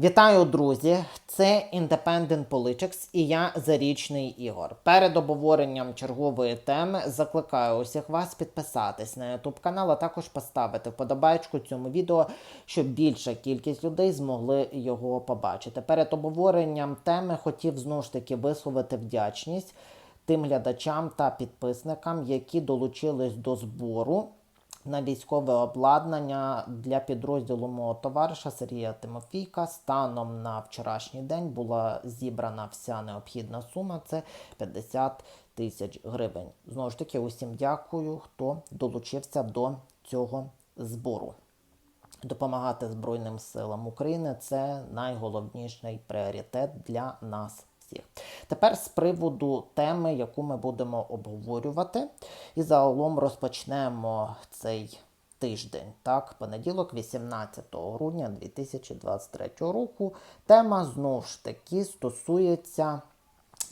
Вітаю, друзі! Це Independent Politics і я Зарічний Ігор. Перед обговоренням чергової теми закликаю усіх вас підписатись на YouTube канал, а також поставити вподобайку цьому відео, щоб більша кількість людей змогли його побачити. Перед обговоренням теми хотів знову ж таки висловити вдячність тим глядачам та підписникам, які долучились до збору на військове обладнання для підрозділу мого товариша Сергія Тимофійка. Станом на вчорашній день була зібрана вся необхідна сума. Це 50 тисяч гривень. Знову ж таки, усім дякую, хто долучився до цього збору. Допомагати Збройним силам України це найголовніший пріоритет для нас всіх. Тепер з приводу теми, яку ми будемо обговорювати, і загалом розпочнемо цей тиждень, так, понеділок, 18 грудня 2023 року. Тема знову ж таки стосується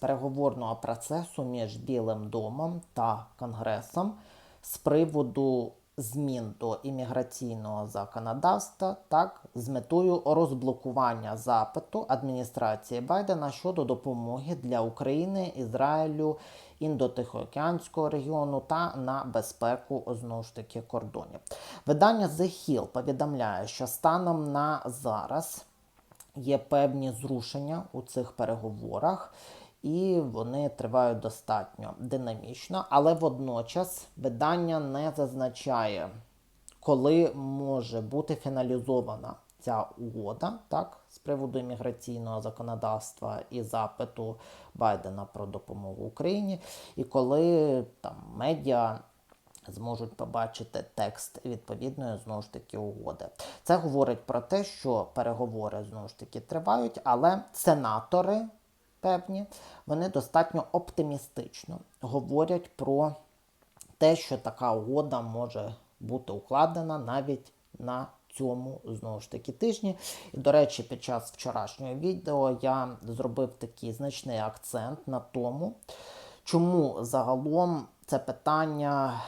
переговорного процесу між Білим домом та Конгресом з приводу змін до імміграційного законодавства, так, з метою розблокування запиту адміністрації Байдена щодо допомоги для України, Ізраїлю, індотихоокеанського регіону та на безпеку знову ж таки кордонів. Видання The Hill повідомляє, що станом на зараз є певні зрушення у цих переговорах і вони тривають достатньо динамічно, але водночас видання не зазначає, коли може бути фіналізована ця угода, так, з приводу імміграційного законодавства і запиту Байдена про допомогу Україні, і коли там медіа. Зможуть побачити текст відповідної знову ж таки угоди. Це говорить про те, що переговори знову ж таки тривають, але сенатори певні, вони достатньо оптимістично говорять про те, що така угода може бути укладена навіть на цьому знову ж таки тижні. І, до речі, під час вчорашнього відео я зробив такий значний акцент на тому, чому загалом це питання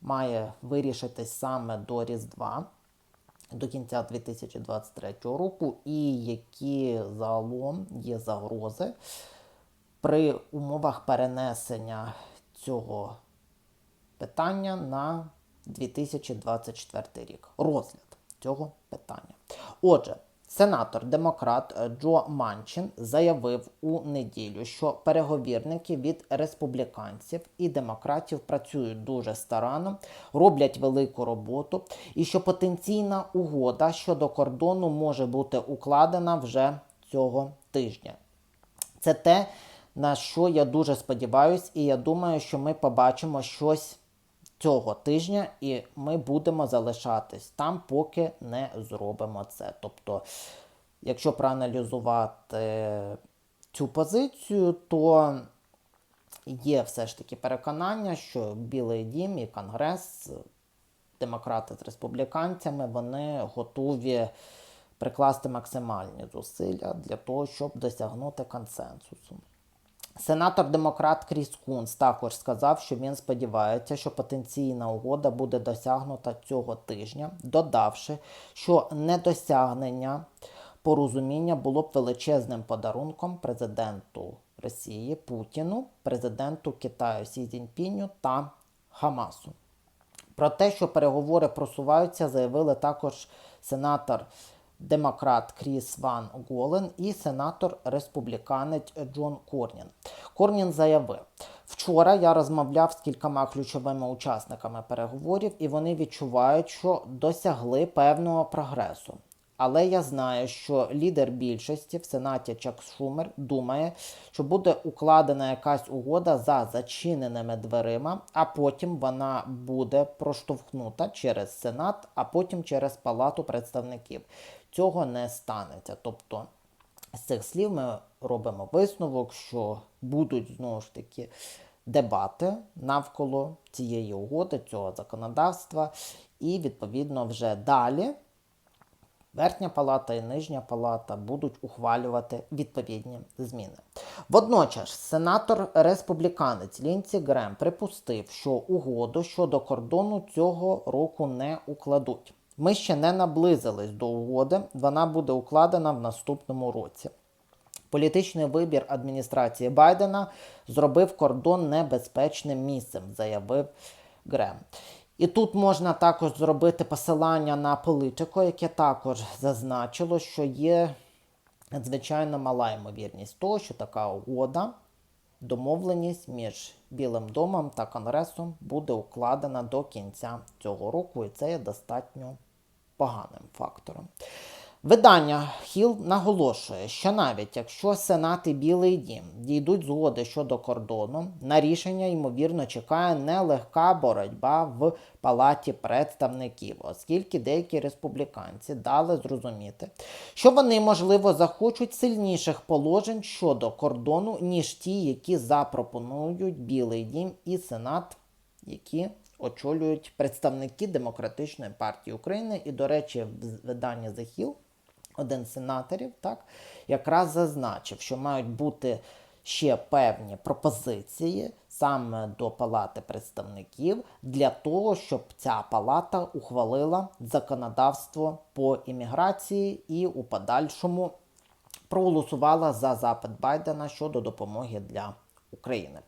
має вирішитись саме до Різдва до кінця 2023 року, і які загалом є загрози при умовах перенесення цього питання на 2024 рік. Розгляд цього питання. Отже, Сенатор демократ Джо Манчин заявив у неділю, що переговірники від республіканців і демократів працюють дуже старанно, роблять велику роботу, і що потенційна угода щодо кордону може бути укладена вже цього тижня. Це те, на що я дуже сподіваюся, і я думаю, що ми побачимо щось цього тижня, і ми будемо залишатись там, поки не зробимо це. Тобто, якщо проаналізувати цю позицію, то є все ж таки переконання, що Білий Дім і Конгрес, демократи з республіканцями, вони готові прикласти максимальні зусилля для того, щоб досягнути консенсусу. Сенатор-демократ Кріс Кунс також сказав, що він сподівається, що потенційна угода буде досягнута цього тижня, додавши, що недосягнення порозуміння було б величезним подарунком президенту Росії Путіну, президенту Китаю Сі Цзіньпіню та Хамасу. Про те, що переговори просуваються, заявили також сенатор демократ Кріс Ван Голен і сенатор республіканець Джон Корнін. Корнін заявив: вчора я розмовляв з кількома ключовими учасниками переговорів, і вони відчувають, що досягли певного прогресу. Але я знаю, що лідер більшості в Сенаті Чак Шумер думає, що буде укладена якась угода за зачиненими дверима, а потім вона буде проштовхнута через Сенат, а потім через Палату представників. Цього не станеться. Тобто з цих слів ми робимо висновок, що будуть знову ж таки дебати навколо цієї угоди, цього законодавства, і відповідно вже далі. Верхня палата і нижня палата будуть ухвалювати відповідні зміни. Водночас, сенатор-республіканець Лінці Грем припустив, що угоду щодо кордону цього року не укладуть. Ми ще не наблизились до угоди. Вона буде укладена в наступному році. Політичний вибір адміністрації Байдена зробив кордон небезпечним місцем, заявив Грем. І тут можна також зробити посилання на політико, яке також зазначило, що є надзвичайно мала ймовірність того, що така угода, домовленість між Білим домом та Конгресом буде укладена до кінця цього року, і це є достатньо поганим фактором. Видання Хіл наголошує, що навіть якщо Сенат і Білий Дім дійдуть згоди щодо кордону, на рішення ймовірно чекає нелегка боротьба в Палаті представників, оскільки деякі республіканці дали зрозуміти, що вони, можливо, захочуть сильніших положень щодо кордону, ніж ті, які запропонують Білий Дім і Сенат, які очолюють представники Демократичної партії України. І, до речі, в виданні Hill один з сенаторів так, якраз зазначив, що мають бути ще певні пропозиції саме до Палати представників для того, щоб ця палата ухвалила законодавство по імміграції і у подальшому проголосувала за запит Байдена щодо допомоги для України.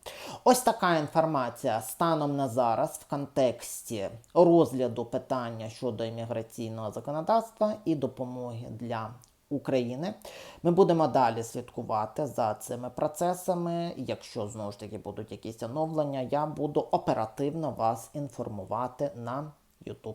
Ось така інформація станом на зараз в контексті розгляду питання щодо імміграційного законодавства і допомоги для України. Ми будемо далі слідкувати за цими процесами. Якщо знову ж таки будуть якісь оновлення, я буду оперативно вас інформувати на YouTube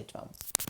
Sage